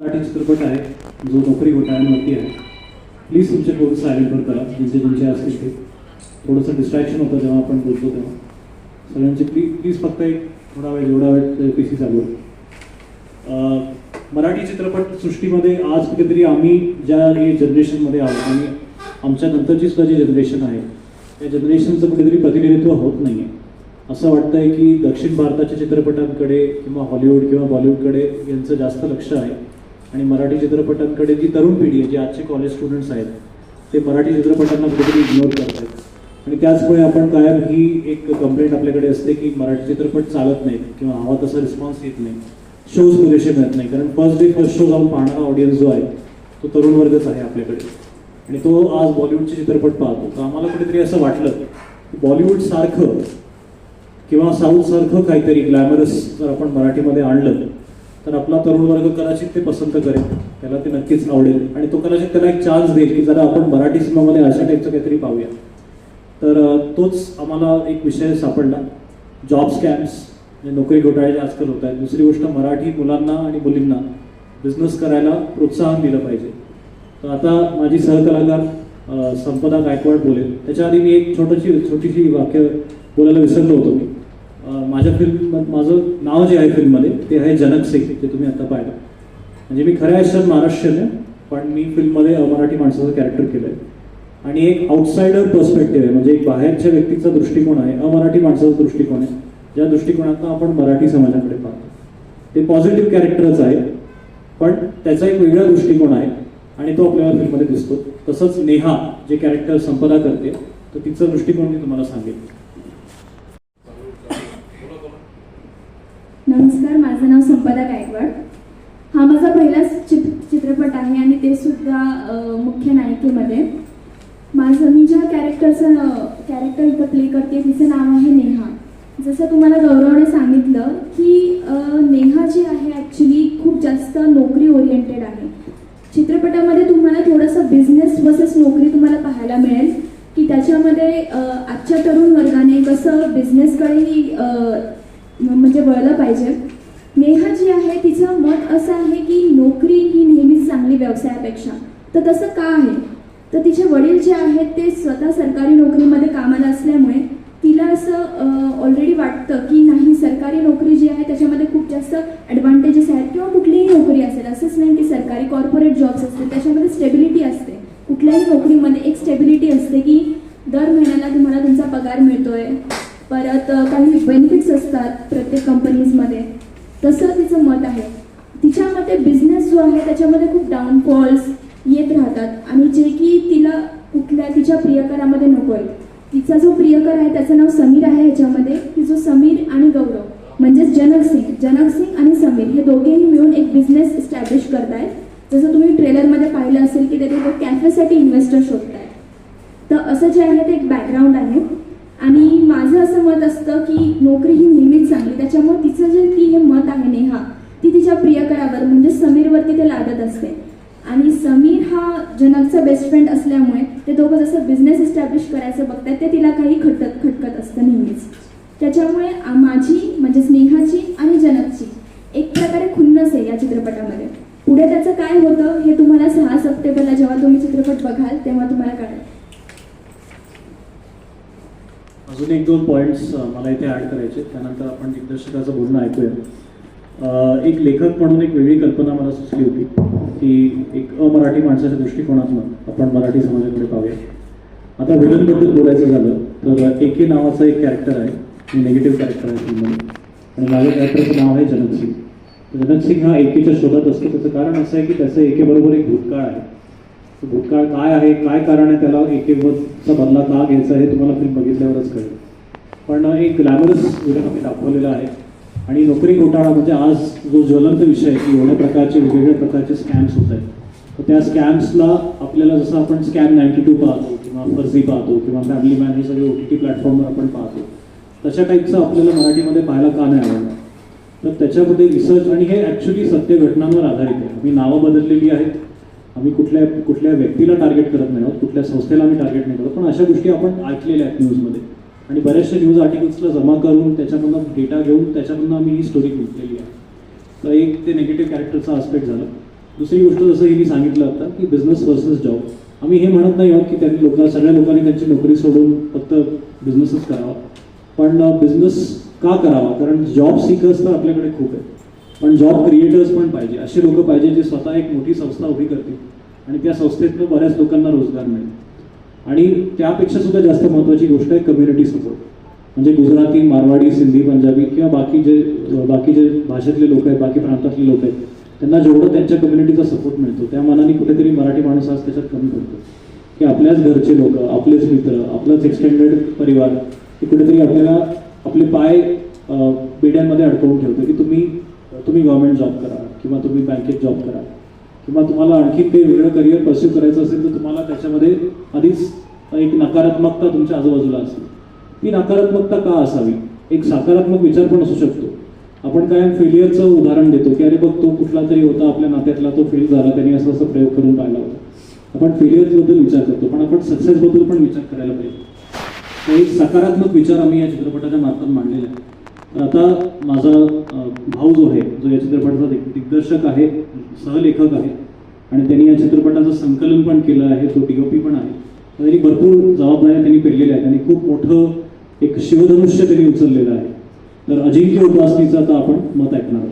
मराठी चित्रपट आहे जो नोकरी घोटाळ्यांवरती आहे. प्लीज तुमचे फोन सायलेंटवर करा जिथे तुमचे असतील ते. थोडंसं डिस्ट्रॅक्शन होतं जेव्हा आपण बोलतो तेव्हा. सगळ्यांचे प्लीज प्लीज फक्त एक थोडा वेळ जेवढा वेळ पी सी चालू आहे. मराठी चित्रपट सृष्टीमध्ये आज कुठेतरी आम्ही ज्या जनरेशनमध्ये आहोत आणि आमच्या नंतरची सुद्धा जी जनरेशन आहे त्या जनरेशनचं कुठेतरी प्रतिनिधित्व होत नाही आहे असं वाटतं आहे की दक्षिण भारताच्या चित्रपटांकडे किंवा हॉलिवूड किंवा बॉलिवूडकडे यांचं जास्त लक्ष आहे. आणि मराठी चित्रपटांकडे जी तरुण पिढी आहे जी आजचे कॉलेज स्टुडंट्स आहेत ते मराठी चित्रपटांना कुठेतरी इग्नोर करत आहेत आणि त्याचमुळे आपण कायम ही एक कंप्लेंट आपल्याकडे असते की मराठी चित्रपट चालत नाहीत किंवा हवा तसा रिस्पॉन्स येत नाही. शोज पुरेसे मिळत नाही कारण फर्स्ट डे फर्स्ट शो जाऊन पाहणारा ऑडियन्स जो आहे तो तरुण वर्गच आहे आपल्याकडे. आणि तो आज बॉलिवूडचे चित्रपट पाहतो. तर आम्हाला कुठेतरी असं वाटलं की बॉलिवूड सारखं किंवा साऊथ सारखं काहीतरी ग्लॅमरस जर आपण मराठीमध्ये आणलं तर आपला तरुण वर्ग कदाचित ते पसंत करेल. त्याला ते नक्कीच आवडेल. आणि तो कदाचित त्याला एक चान्स देईल की जरा आपण मराठी सिनेमामध्ये अशा टाईपचं काहीतरी पाहूया. तर तोच आम्हाला एक विषय सापडला. जॉब स्कॅम्स म्हणजे नोकरी घोटाळे जे आजकाल होत आहेत. दुसरी गोष्ट मराठी मुलांना आणि मुलींना बिझनेस करायला प्रोत्साहन दिलं पाहिजे. तर आता माझी सहकलाकार संपदा गायकवाड बोलेल. त्याच्या आधी मी एक छोटीशी छोटीशी वाक्य बोलायला विसरलो होतो मी. माझ्या फिल्म माझं नाव जे आहे फिल्ममध्ये ते आहे जनक सिंग जे तुम्ही आता पाहिलं. म्हणजे मी खऱ्या आयुष्यात महाराष्ट्रीयन आहे पण मी फिल्ममध्ये अमराठी माणसाचं कॅरेक्टर केलं आहे आणि एक आउटसाइडर पर्स्पेक्टिव्ह आहे म्हणजे एक बाहेरच्या व्यक्तीचा दृष्टिकोन आहे अमराठी माणसाचा दृष्टिकोन आहे. ज्या दृष्टिकोनातून आपण मराठी समाजाकडे पाहतो. ते पॉझिटिव्ह कॅरेक्टरच आहे पण त्याचा एक वेगळा दृष्टिकोन आहे आणि तो आपल्याला फिल्ममध्ये दिसतो. तसंच नेहा जे कॅरेक्टर संपदा करते तर तिचा दृष्टिकोन मी तुम्हाला सांगेन नमस्कार माझं नाव संपदा गायकवाड हा माझा पहिलाच चित चित्रपट आहे आणि ते सुद्धा मुख्य नायिकेमध्ये. माझं मी ज्या कॅरेक्टरचं कॅरेक्टर इथं प्ले करते तिचं नाव आहे नेहा. जसं तुम्हाला गौरवने सांगितलं की नेहा जी आहे ॲक्च्युली खूप जास्त नोकरी ओरिएंटेड आहे. चित्रपटामध्ये तुम्हाला थोडंसं बिझनेस वर्सेस नोकरी तुम्हाला पाहायला मिळेल की त्याच्यामध्ये आजच्या तरुण वर्गाने कसं बिझनेसकडे म्हणजे वळलं पाहिजे. नेहा जी आहे तिचं मत असं आहे की नोकरी ही नेहमीच चांगली व्यवसायापेक्षा. तर तसं का आहे? तर तिचे वडील जे आहेत ते स्वतः सरकारी नोकरीमध्ये कामाला असल्यामुळे तिला असं ऑलरेडी वाटतं की नाही सरकारी नोकरी जी आहे त्याच्यामध्ये खूप जास्त ॲडव्हान्टेजेस आहेत किंवा कुठलीही नोकरी असेल. असंच नाही की सरकारी कॉर्पोरेट जॉब्स असते त्याच्यामध्ये स्टेबिलिटी असते. कुठल्याही नोकरीमध्ये एक स्टेबिलिटी असते की दर महिन्याला तुम्हाला तुमचा पगार मिळतोय. परत काही बेनिफिट्स असतात प्रत्येक कंपनीजमध्ये तसं तिचं मत आहे. तिच्या मते बिझनेस जो आहे त्याच्यामध्ये खूप डाऊनफॉल्स येत राहतात. आणि जे की तिला कुठल्या तिच्या प्रियकरामध्ये नको आहे. तिचा जो प्रियकर आहे त्याचं नाव समीर आहे ह्याच्यामध्ये. की जो समीर आणि गौरव म्हणजेच जनक सिंग जनक सिंग आणि समीर हे दोघेही मिळून एक बिझनेस इस्टॅब्लिश करतायत. जसं तुम्ही ट्रेलरमध्ये पाहिलं असेल की ते लोक कॅफेसाठी इन्व्हेस्टर शोधतायत. तर असं जे आहे ते एक बॅकग्राऊंड आहे. आणि माझं असं मत असतं की नोकरी ही नेहमीच चांगली त्याच्यामुळे तिचं जे ती हे मत आहे नेहा ती तिच्या प्रियकरावर म्हणजे समीरवरती ते लादत असते. आणि समीर हा जनकचा बेस्ट फ्रेंड असल्यामुळे ते दोघं जसं बिझनेस इस्टॅब्लिश करायचं बघतात ते तिला काही खटकत खटकत असतं नेहमीच. त्याच्यामुळे माझी म्हणजे स्नेहाची आणि जनकची एक प्रकारे खुन्नस आहे या चित्रपटामध्ये. पुढे त्याचं काय होतं हे तुम्हाला सहा सप्टेंबरला जेव्हा तुम्ही चित्रपट बघाल तेव्हा तुम्हाला कळेल. अजून एक दोन पॉईंट्स मला इथे ॲड करायचे त्यानंतर आपण दिग्दर्शकाचं बोलणं ऐकूया. एक लेखक म्हणून एक वेगळी कल्पना मला सुचली होती. की एक अमराठी माणसाच्या दृष्टिकोनातून आपण मराठी समाजाकडे पाहूया. आता विलनबद्दल बोलायचं झालं तर एके नावाचं एक कॅरेक्टर आहे निगेटिव्ह कॅरेक्टर आहे फिल्ममध्ये आणि माझ्या कॅरेक्टरचं नाव आहे जनक सिंग जनक सिंग हा एकेच्या शोधात असतो. त्याचं कारण असं आहे की त्याचं एकेबरोबर एक भूतकाळ आहे. भूतकाळ काय आहे काय कारण आहे त्याला एकेवरचा बदला का घ्यायचा हे तुम्हाला फिल्म बघितल्यावरच कळेल. पण एक ग्लॅमरस विलन आम्ही दाखवलेला आहे. आणि नोकरी घोटाळा म्हणजे आज जो ज्वलंत विषय आहे की एवढ्या प्रकारचे वेगवेगळ्या प्रकारचे स्कॅम्स होत आहेत. तर त्या स्कॅम्सला आपल्याला जसं आपण स्कॅम नाईन्टी टू पाहतो किंवा फर्जी पाहतो किंवा फॅमिली मॅन हे सगळे ओ टी टी प्लॅटफॉर्मवर आपण पाहतो. तशा टाईपचं आपल्याला मराठीमध्ये पाहायला का नाही आवडणार? तर त्याच्यामध्ये रिसर्च आणि हे ॲक्च्युली सत्य घटनांवर आधारित आहे. आम्ही नावं बदललेली आहेत. आम्ही कुठल्या कुठल्या व्यक्तीला टार्गेट करत नाही आहोत कुठल्या संस्थेला आम्ही टार्गेट नाही करत पण अशा गोष्टी आपण ऐकलेल्या आहेत न्यूजमध्ये आणि बऱ्याचशा न्यूज आर्टिकल्सला जमा करून त्याच्यामधनं डेटा घेऊन त्याच्यामधनं आम्ही ही स्टोरी घेतलेली आहे. तर एक ते निगेटिव्ह कॅरेक्टरचा आस्पेक्ट झाला. दुसरी गोष्ट जसं हिने सांगितलं आता की बिझनेस वर्सेस जॉब आम्ही हे म्हणत नाही आहोत की त्यांनी लोक सगळ्या लोकांनी त्यांची नोकरी सोडून फक्त बिझनेसच करावा. पण बिझनेस का करावा? कारण जॉब सिकर्स तर आपल्याकडे खूप आहे पण जॉब क्रिएटर्स पण पाहिजे. असे लोक पाहिजे जे स्वतः एक मोठी संस्था उभी करतील. आणि त्या संस्थेतनं बऱ्याच लोकांना रोजगार मिळेल. आणि त्यापेक्षा सुद्धा जास्त महत्त्वाची गोष्ट आहे कम्युनिटी सपोर्ट म्हणजे गुजराती मारवाडी सिंधी पंजाबी किंवा बाकी जे बाकी जे भाषेतले लोक आहेत बाकी प्रांतातले लोक आहेत त्यांना जेवढं त्यांच्या कम्युनिटीचा सपोर्ट मिळतो त्या मनाने कुठेतरी मराठी माणूस आज त्याच्यात कमी पडतो. की आपल्याच घरचे लोक आपलेच मित्र आपलाच एक्सटेंडेड परिवार हे कुठेतरी आपल्याला आपले पाय बेड्यांमध्ये अडकवून ठेवतो की तुम्ही तुम्ही गव्हर्मेंट जॉब करा किंवा तुम्ही बँकेत जॉब करा. किंवा तुम्हाला आणखी काही वेगळं करिअर परस्यू करायचं असेल तर तुम्हाला त्याच्यामध्ये आधीच एक नकारात्मकता तुमच्या आजूबाजूला असेल. ती नकारात्मकता का असावी? एक सकारात्मक विचार पण असू शकतो. आपण काय फेलियरचं उदाहरण देतो की अरे बघ तो कुठला तरी होता आपल्या नात्यातला तो फेल झाला त्यांनी असं असं प्रयोग करून पाहिला होता. आपण फेलियर्सबद्दल विचार करतो पण आपण सक्सेसबद्दल पण विचार करायला पाहिजे. एक सकारात्मक विचार आम्ही या चित्रपटाच्या मार्फत मांडलेला आहे. आता माझा भाऊ जो आहे जो या चित्रपटाचा दिग्दर्शक आहे सहलेखक आहे आणि त्यांनी या चित्रपटाचं संकलन पण केलं आहे तो डीओपी पण आहे तर त्यांनी भरपूर जबाबदाऱ्या त्यांनी पेरलेल्या आहेत त्यांनी खूप मोठं एक शिवधनुष्य त्यांनी उचललेलं आहे. तर अजिंक्य उपासनीचं आता आपण मत ऐकणार आहोत.